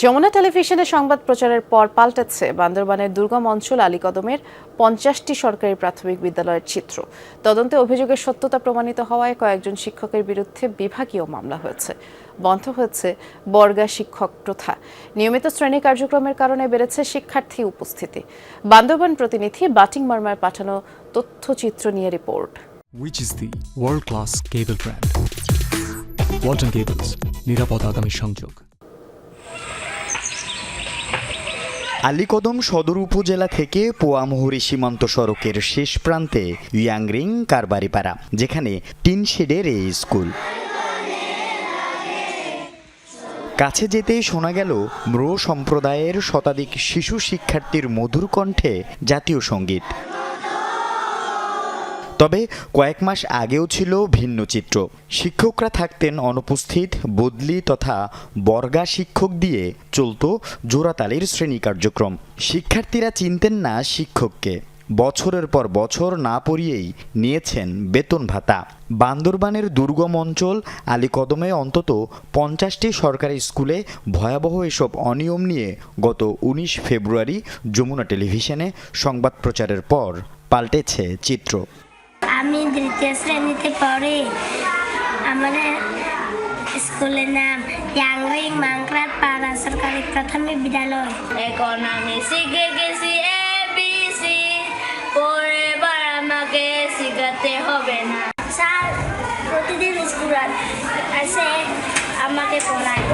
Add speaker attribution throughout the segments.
Speaker 1: যমুনা টেলিভিশনে সংবাদ প্রচারের পর পাল্টেছে বান্দরবানের দুর্গম অঞ্চল আলীকদমের পঞ্চাশটি সরকারি প্রাথমিক বিদ্যালয়ের চিত্র। তদন্তে অভিযোগের সত্যতা প্রমাণিত হওয়ায় কয়েকজন শিক্ষকের বিরুদ্ধে বিভাগীয় মামলা হয়েছে। বন্ধ হয়েছে বর্গা শিক্ষক প্রথা। নিয়মিত শ্রেণি কার্যক্রমের কারণে বেড়েছে শিক্ষার্থী উপস্থিতি। বান্দরবান প্রতিনিধি বাটিং মার্মার পাঠানো তথ্যচিত্র নিয়ে report.
Speaker 2: Which is the world class cable brand. Walton Cables, নিরাপদ আগামী সংযোগ।
Speaker 3: আলীকদম সদর উপজেলা থেকে পোয়ামহুরি সীমান্ত সড়কের শেষ প্রান্তে ইয়াংরিং কারবারিপাড়া, যেখানে টিন শেডের এই স্কুল। কাছে যেতেই শোনা গেল ম্রো সম্প্রদায়ের শতাধিক শিশু শিক্ষার্থীর মধুর কণ্ঠে জাতীয় সংগীত। তবে কয়েক মাস আগেও ছিল ভিন্ন চিত্র। শিক্ষকরা থাকতেন অনুপস্থিত, বদলি তথা বর্গা শিক্ষক দিয়ে চলত জোড়াতালির শ্রেণি কার্যক্রম। শিক্ষার্থীরা চিনতেন না শিক্ষককে। বছরের পর বছর না পড়িয়েই নিয়েছেন বেতন ভাতা। বান্দরবানের দুর্গম অঞ্চল আলীকদমে অন্তত পঞ্চাশটি সরকারি স্কুলে ভয়াবহ এসব অনিয়ম নিয়ে গত উনিশ ফেব্রুয়ারি যমুনা টেলিভিশনে সংবাদ প্রচারের পর পাল্টেছে চিত্র।
Speaker 4: আমি দ্বিতীয় শ্রেণীতে পড়ি। আমাদের স্কুলের নাম ইয়াংরিং মাংক্রাট পাড়া সরকারি প্রাথমিক বিদ্যালয়।
Speaker 5: এখন আমি শিখে গেছি এবিসি পরে এবার আমাকে শিখাতে হবে না।
Speaker 4: স্যার প্রতিদিন স্কুল আসে আমাকে পড়ায়।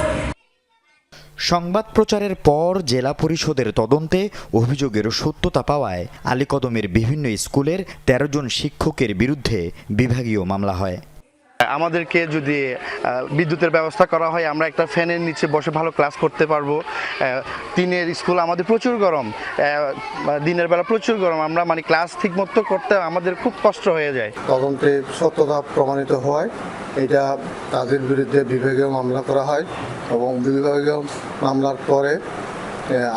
Speaker 3: সংবাদ প্রচারের পর জেলা পরিষদের তদন্তে অভিযোগের সত্যতা পাওয়ায় আলীকদমের বিভিন্ন স্কুলের ১৩ জন শিক্ষকের বিরুদ্ধে বিভাগীয় মামলা হয়।
Speaker 6: আমাদেরকে যদি বিদ্যুতের ব্যবস্থা করা হয় আমরা একটা ফ্যানের নিচে বসে ভালো ক্লাস করতে পারব। দিনের স্কুল আমাদের প্রচুর গরম। দিনের বেলা প্রচুর গরম। আমরা মানে ক্লাস ঠিক মতো করতে আমাদের খুব কষ্ট হয়ে যায়।
Speaker 7: তদন্তে সত্যতা প্রমাণিত হওয়ায় এটা তাদের বিরুদ্ধে বিভাগীয় মামলা করা হয় এবং বিভাগীয় মামলার পরে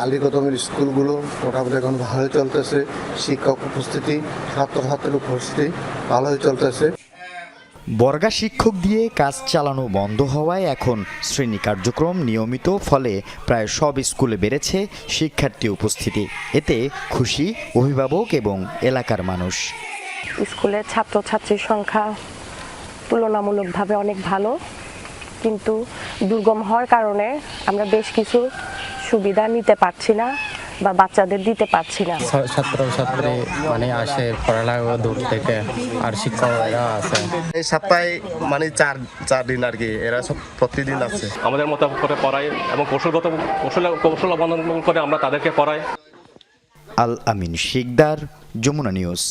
Speaker 7: আলীকদমের স্কুলগুলো মোটামুটি এখন ভালোই চলতেছে শিক্ষক উপস্থিতি ছাত্রছাত্রীর উপস্থিতি ভালোই চলতেছে।
Speaker 3: বর্গা শিক্ষক দিয়ে কাজ চালানো বন্ধ হওয়ায় এখন শ্রেণি কার্যক্রম নিয়মিত ফলে প্রায় সব স্কুলে বেড়েছে শিক্ষার্থী উপস্থিতি। এতে খুশি অভিভাবক এবং এলাকার মানুষ।
Speaker 8: স্কুলের ছাত্রছাত্রীর সংখ্যা তুলনামূলকভাবে অনেক ভালো কিন্তু দুর্গম হওয়ার কারণে আমরা বেশ কিছু সুবিধা নিতে পারছি না বা বাচ্চাদের দিতে পারছি না।
Speaker 9: ছাত্র ছাত্রী মানে আসে পড়ালেখা দূর থেকে আর শিক্ষকরা আছে।
Speaker 10: এই সপ্তাহে মানে চার চার দিন আর কি এরা সব প্রতিদিন আছে
Speaker 11: আমাদের মতো করে পড়াই এবং কৌশলগত কৌশল কৌশল অবলম্বন করে আমরা তাদেরকে পড়াই।
Speaker 3: আল আমিন শিকদার যমুনা নিউজ।